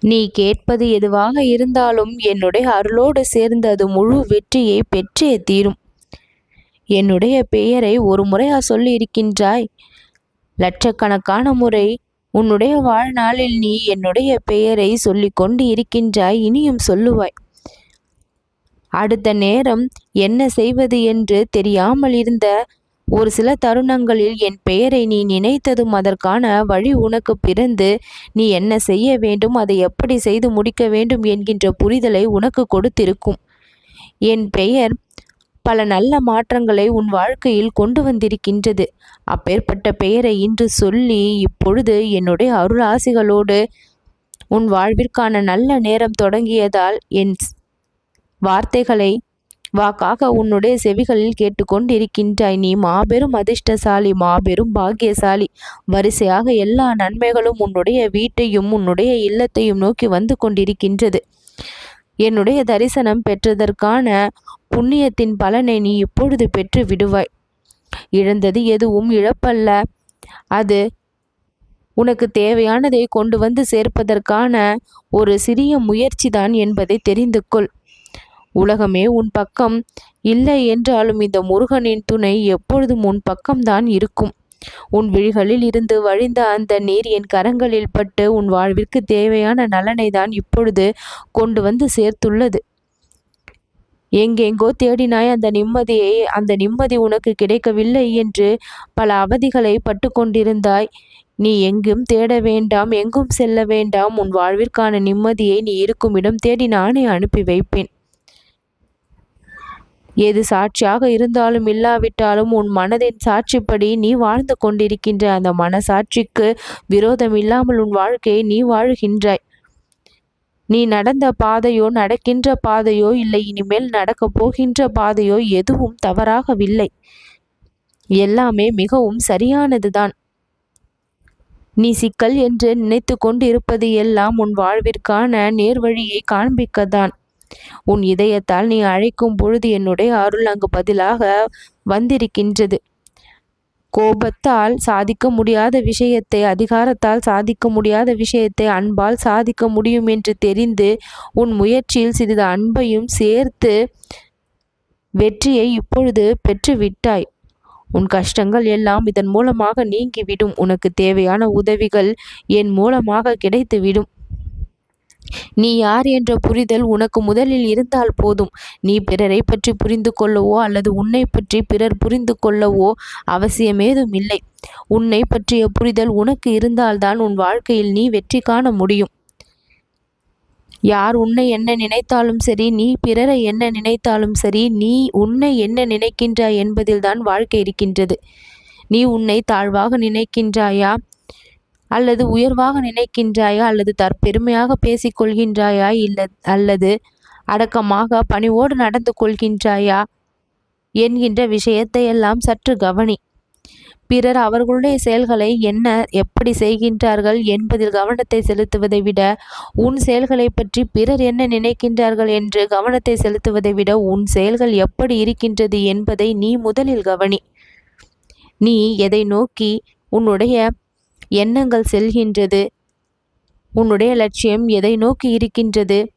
நீ கேட்பது எதுவாக இருந்தாலும் என்னுடைய அருளோடு சேர்ந்து அது முழு வெற்றியை பெற்றே தீரும். என்னுடைய பெயரை ஒரு முறையா சொல்லி இருக்கின்றாய். லட்சக்கணக்கான முறை உன்னுடைய வாழ்நாளில் நீ என்னுடைய பெயரை சொல்லி கொண்டு இருக்கின்றாய் இனியும் சொல்லுவாய். அடுத்த நேரம் என்ன செய்வது என்று தெரியாமல் இருந்த ஒரு சில தருணங்களில் என் பெயரை நீ நினைத்ததும் அதற்கான வழி உனக்கு பிறந்து நீ என்ன செய்ய வேண்டும் அதை எப்படி செய்து முடிக்க வேண்டும் என்கின்ற புரிதலை உனக்கு கொடுத்திருக்கும். என் பெயர் பல நல்ல மாற்றங்களை உன் வாழ்க்கையில் கொண்டு வந்திருக்கின்றது. அப்பேற்பட்ட பெயரை இன்று சொல்லி இப்பொழுது என்னுடைய அருளாசிகளோடு உன் வாழ்விற்கான நல்ல நேரம் தொடங்கியதால் என் வார்த்தைகளை வாக்காக உன்னுடைய செவிகளில் கேட்டுக்கொண்டிருக்கின்றாய். நீ மாபெரும் அதிர்ஷ்டசாலி மாபெரும் பாக்கியசாலி. வரிசையாக எல்லா நன்மைகளும் உன்னுடைய வீட்டையும் உன்னுடைய இல்லத்தையும் நோக்கி வந்து கொண்டிருக்கின்றது. என்னுடைய தரிசனம் பெற்றதற்கான புண்ணியத்தின் பலனை நீ இப்பொழுது பெற்று விடுவாய். இழந்தது எதுவும் இழப்பல்ல. அது உனக்கு தேவையானதை கொண்டு வந்து சேர்ப்பதற்கான ஒரு சிறிய முயற்சிதான் என்பதை தெரிந்து கொள். உலகமே உன் பக்கம் இல்லை என்றாலும் இந்த முருகனின் துணை எப்பொழுதும் உன் பக்கம்தான் இருக்கும். உன் விழிகளில் இருந்து வழிந்த அந்த நீர் என் கரங்களில் பட்டு உன் வாழ்விற்கு தேவையான நலனை தான் இப்பொழுது கொண்டு வந்து சேர்த்துள்ளது. எங்கெங்கோ தேடினாய் அந்த நிம்மதியை அந்த நிம்மதி உனக்கு கிடைக்கவில்லை என்று பல அவதிகளை பட்டு கொண்டிருந்தாய். நீ எங்கும் தேட வேண்டாம் எங்கும் செல்ல வேண்டாம். உன் வாழ்விற்கான நிம்மதியை நீ இருக்கும் இடம் தேடி நானே அனுப்பி வைப்பேன். எது சாட்சியாக இருந்தாலும் இல்லாவிட்டாலும் உன் மனதின் சாட்சிப்படி நீ வாழ்ந்து கொண்டிருக்கின்ற அந்த மனசாட்சிக்கு விரோதம் இல்லாமல் உன் வாழ்க்கையை நீ வாழ்கின்றாய். நீ நடந்த பாதையோ நடக்கின்ற பாதையோ இல்லை இனிமேல் நடக்கப் போகின்ற பாதையோ எதுவும் தவறாகவில்லை. எல்லாமே மிகவும் சரியானதுதான். நீ சிக்கல் என்று நினைத்து கொண்டு இருப்பது எல்லாம் உன் வாழ்விற்கான நேர்வழியை காண்பிக்கத்தான். உன் இதயத்தால் நீ அழைக்கும் பொழுது என்னுடைய அருள் அங்கு பதிலாக வந்திருக்கின்றது. கோபத்தால் சாதிக்க முடியாத விஷயத்தை அதிகாரத்தால் சாதிக்க முடியாத விஷயத்தை அன்பால் சாதிக்க முடியும் என்று தெரிந்து உன் முயற்சியில் சிறிது அன்பையும் சேர்த்து வெற்றியை இப்பொழுது பெற்று விட்டாய் உன் கஷ்டங்கள் எல்லாம் இதன் மூலமாக நீங்கிவிடும். உனக்கு தேவையான உதவிகள் என் மூலமாக கிடைத்துவிடும். நீ யார் என்ற புரிதல் உனக்கு முதலில் இருந்தால் போதும். நீ பிறரை பற்றி புரிந்து கொள்ளவோ அல்லது உன்னை பற்றி பிறர் புரிந்து கொள்ளவோ அவசியமேதும் இல்லை. உன்னை பற்றிய புரிதல் உனக்கு இருந்தால்தான் உன் வாழ்க்கையில் நீ வெற்றி காண முடியும். யார் உன்னை என்ன நினைத்தாலும் சரி நீ பிறரை என்ன நினைத்தாலும் சரி நீ உன்னை என்ன நினைக்கின்றாய் என்பதில்தான் வாழ்க்கை இருக்கின்றது. நீ உன்னை தாழ்வாக நினைக்கின்றாயா? அல்லது உயர்வாக நினைக்கின்றாயா? அல்லது தற்பெருமையாக பேசிக்கொள்கின்றாயா? இல்ல அல்லது அடக்கமாக பணிவோடு நடந்து கொள்கின்றாயா? என்கின்ற விஷயத்தை எல்லாம் சற்று கவனி. பிறர் அவர்களுடைய செயல்களை என்ன எப்படி செய்கின்றார்கள் என்பதில் கவனத்தை செலுத்துவதை விட உன் செயல்களை பற்றி பிறர் என்ன நினைக்கின்றார்கள் என்று கவனத்தை செலுத்துவதை விட உன் செயல்கள் எப்படி இருக்கின்றது என்பதை நீ முதலில் கவனி. நீ எதை நோக்கி உன்னுடைய எண்ணங்கள் செல்கின்றது. உன்னுடைய லட்சியம் எதை நோக்கி இருக்கின்றது?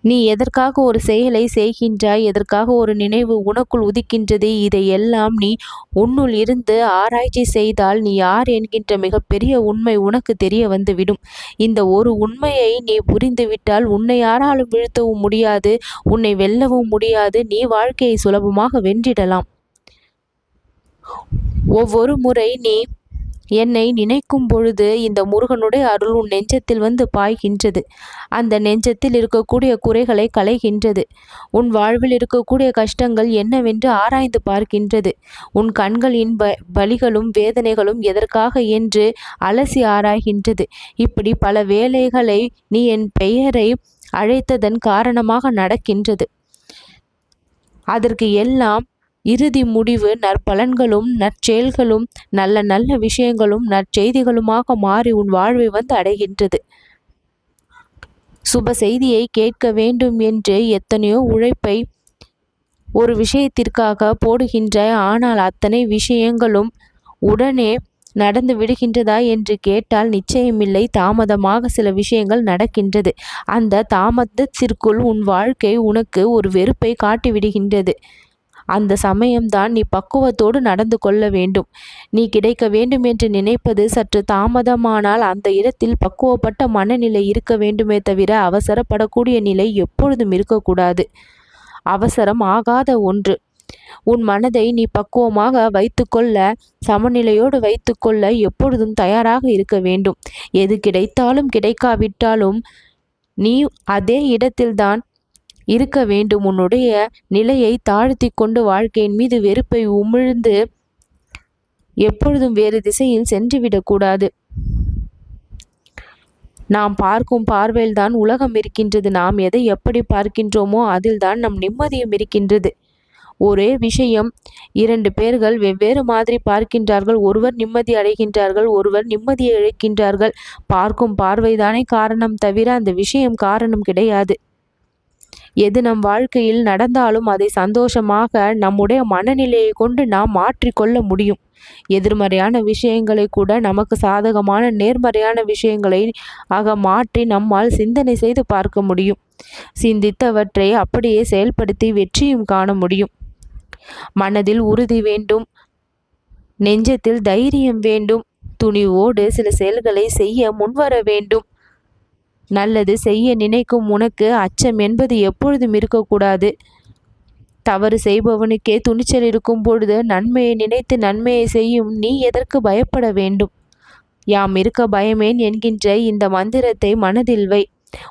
நீ எதற்காக ஒரு செயலை செய்கின்றாய்? எதற்காக ஒரு நினைவு உனக்குள் உதிக்கின்றது? இதையெல்லாம் நீ உன்னுள் இருந்து ஆராய்ச்சி செய்தால் நீ யார் என்கின்ற மிகப்பெரிய உண்மை உனக்கு தெரிய வந்துவிடும். இந்த ஒரு உண்மையை நீ புரிந்துவிட்டால் உன்னை யாராலும் வீழ்த்தவும் முடியாது உன்னை வெல்லவும் முடியாது நீ வாழ்க்கையை சுலபமாக வென்றிடலாம். ஒவ்வொரு முறை நீ என்னை நினைக்கும் பொழுது இந்த முருகனுடைய அருள் உன் நெஞ்சத்தில் வந்து பாய்கின்றது. அந்த நெஞ்சத்தில் இருக்கக்கூடிய குறைகளை களைகின்றது. உன் வாழ்வில் இருக்கக்கூடிய கஷ்டங்கள் என்னவென்று ஆராய்ந்து பார்க்கின்றது. உன் கண்களின் ப பலிகளும் வேதனைகளும் எதற்காக என்று அலசி ஆராய்கின்றது. இப்படி பல வேலைகளை நீ என் பெயரை அழைத்ததன் காரணமாக நடக்கின்றது. அதற்கு எல்லாம் இறுதி முடிவு நற்பலன்களும் நற்செயல்களும் நல்ல நல்ல விஷயங்களும் நற்செய்திகளுமாக மாறி உன் வாழ்வை வந்து அடைகின்றது. சுப செய்தியை கேட்க வேண்டும் என்று எத்தனையோ உழைப்பை ஒரு விஷயத்திற்காக போடுகின்ற ஆனால் அத்தனை விஷயங்களும் உடனே நடந்து விடுகின்றதா என்று கேட்டால் நிச்சயமில்லை. தாமதமாக சில விஷயங்கள் நடக்கின்றது. அந்த தாமதத்திற்குள் உன் வாழ்க்கை உனக்கு ஒரு வெறுப்பை காட்டிவிடுகின்றது. அந்த சமயம்தான் நீ பக்குவத்தோடு நடந்து கொள்ள வேண்டும். நீ கிடைக்க வேண்டும் என்று நினைப்பது சற்று தாமதமானால் அந்த இடத்தில் பக்குவப்பட்ட மனநிலை இருக்க வேண்டுமே தவிர அவசரப்படக்கூடிய நிலை எப்பொழுதும் இருக்கக்கூடாது. அவசரம் ஆகாத ஒன்று. உன் மனதை நீ பக்குவமாக வைத்துக்கொள்ள சமநிலையோடு வைத்துக்கொள்ள எப்பொழுதும் தயாராக இருக்க வேண்டும். எது கிடைத்தாலும் கிடைக்காவிட்டாலும் நீ அதே இடத்தில்தான் இருக்க வேண்டும். உன்னுடைய நிலையை தாழ்த்தி கொண்டு வாழ்க்கையின் மீது வெறுப்பை உமிழ்ந்து எப்பொழுதும் வேறு திசையில் சென்றுவிடக்கூடாது நாம் பார்க்கும் பார்வையில்தான் உலகம் இருக்கின்றது. நாம் எதை எப்படி பார்க்கின்றோமோ அதில்தான் நம் நிம்மதியும் இருக்கின்றது. ஒரே விஷயம் இரண்டு பேர்கள் வெவ்வேறு மாதிரி பார்க்கின்றார்கள். ஒருவர் நிம்மதி அடைகின்றார்கள் ஒருவர் நிம்மதியை இழக்கின்றார்கள். பார்க்கும் பார்வைதானே காரணம் தவிர அந்த விஷயம் காரணம் கிடையாது. எது நம் வாழ்க்கையில் நடந்தாலும் அதை சந்தோஷமாக நம்முடைய மனநிலையை கொண்டு நாம் மாற்றிக்கொள்ள முடியும். எதிர்மறையான விஷயங்களை கூட நமக்கு சாதகமான நேர்மறையான விஷயங்களை ஆக மாற்றி நம்மால் சிந்தனை செய்து பார்க்க முடியும். சிந்தித்தவற்றை அப்படியே செயல்படுத்தி வெற்றியும் காண முடியும். மனதில் உறுதி வேண்டும். நெஞ்சத்தில் தைரியம் வேண்டும். துணிவோடு சில செயல்களை செய்ய முன்வர வேண்டும். நல்லது செய்ய நினைக்கும் உனக்கு அச்சம் என்பது எப்பொழுதும் இருக்கக்கூடாது. தவறு செய்பவனுக்கே துணிச்சல் இருக்கும் பொழுது நன்மையை நினைத்து நன்மையை செய்யும் நீ எதற்கு பயப்பட வேண்டும்? யாம் இருக்க பயமேன் என்கின்ற இந்த மந்திரத்தை மனதில் வை.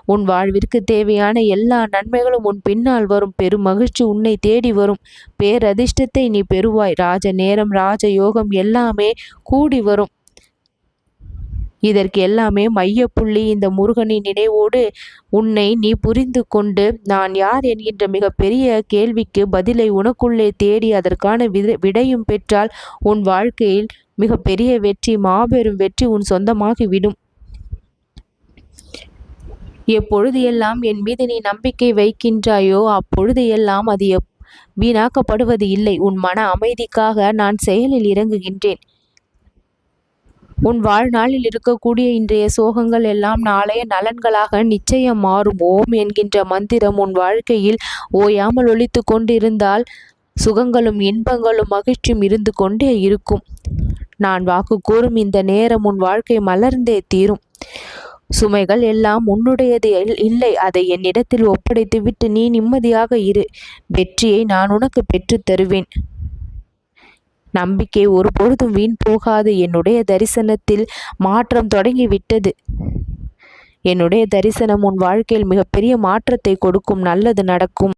உன் வாழ்விற்கு தேவையான எல்லா நன்மைகளும் உன் பின்னால் வரும். பெரும் மகிழ்ச்சி உன்னை தேடி வரும். பேரதிர்ஷ்டத்தை நீ பெறுவாய். ராஜ நேரம் ராஜ யோகம் எல்லாமே கூடி வரும். இதற்கு எல்லாமே மையப்புள்ளி இந்த முருகனின் நினைவோடு உன்னை நீ புரிந்து கொண்டு நான் யார் என்கின்ற மிகப்பெரிய கேள்விக்கு பதிலை உனக்குள்ளே தேடி அதற்கான விடையும் பெற்றால் உன் வாழ்க்கையில் மிகப்பெரிய வெற்றி மாபெரும் வெற்றி உன் சொந்தமாகிவிடும் எப்பொழுது எல்லாம் என் மீது நீ நம்பிக்கை வைக்கின்றாயோ அப்பொழுது எல்லாம் அது எப் வீணாக்கப்படுவது இல்லை. உன் மன அமைதிக்காக நான் செயலில் இறங்குகின்றேன். உன் வாழ்நாளில் இருக்கக்கூடிய இன்றைய சோகங்கள் எல்லாம் நாளைய நலன்களாக நிச்சயம் மாறும். ஓம் என்கின்ற மந்திரம் உன் வாழ்க்கையில் ஓயாமல் ஒழித்து கொண்டிருந்தால் சுகங்களும் இன்பங்களும் மகிழ்ச்சியும் இருந்து கொண்டே இருக்கும். நான் வாக்கு கூறும் இந்த நேரம் உன் வாழ்க்கை மலர்ந்தே தீரும். சுமைகள் எல்லாம் உன்னுடையது இல்லை. அதை என்னிடத்தில் ஒப்படைத்துவிட்டு நீ நிம்மதியாக இரு. வெற்றியை நான் உனக்கு பெற்றுத் தருவேன். நம்பிக்கை ஒரு பொழுதும் வீண் போகாது. என்னுடைய தரிசனத்தில் மாற்றம் தொடங்கிவிட்டது. என்னுடைய தரிசனம் உன் வாழ்க்கையில் மிகப்பெரிய மாற்றத்தை கொடுக்கும். நல்லது நடக்கும்.